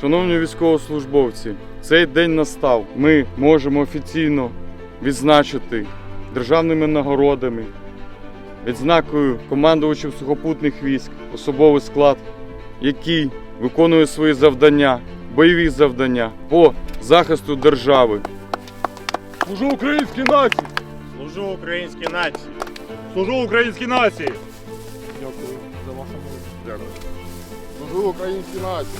Шановні військовослужбовці, цей день настав. Ми можемо офіційно відзначити державними нагородами, відзнакою командувачів сухопутних військ, особовий склад, який виконує свої завдання, бойові завдання по захисту держави. Служу українській нації! Служу українській нації. Служу українській нації! Дякую за вашу молодість. Дякую. Служу українській нації.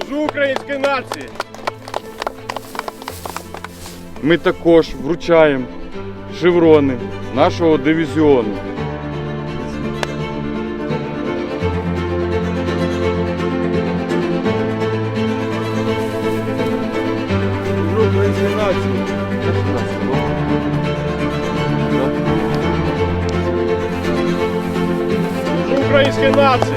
Служу українській нації. Ми також вручаємо шеврони нашого дивізіону. Служу українській нації! Служу українській нації.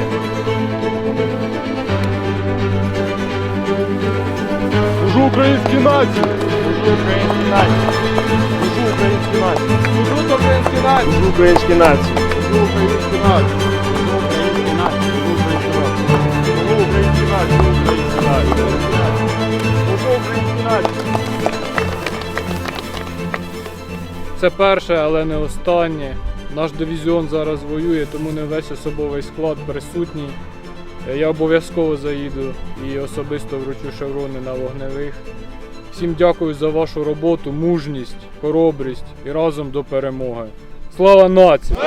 Українській нації! Служу українській нації. Служу українській нації! Служу українській нації! Служу українській нації. Служу українській нації. Служу українській нації. Служу українській нації. Це перше, але не останнє. Наш дивізіон зараз воює, тому не весь особовий склад присутній. Е, Я обов'язково заїду і особисто вручу шеврони на вогневих. Всім дякую за вашу роботу, мужність, хоробрість і разом до перемоги. Слава нації!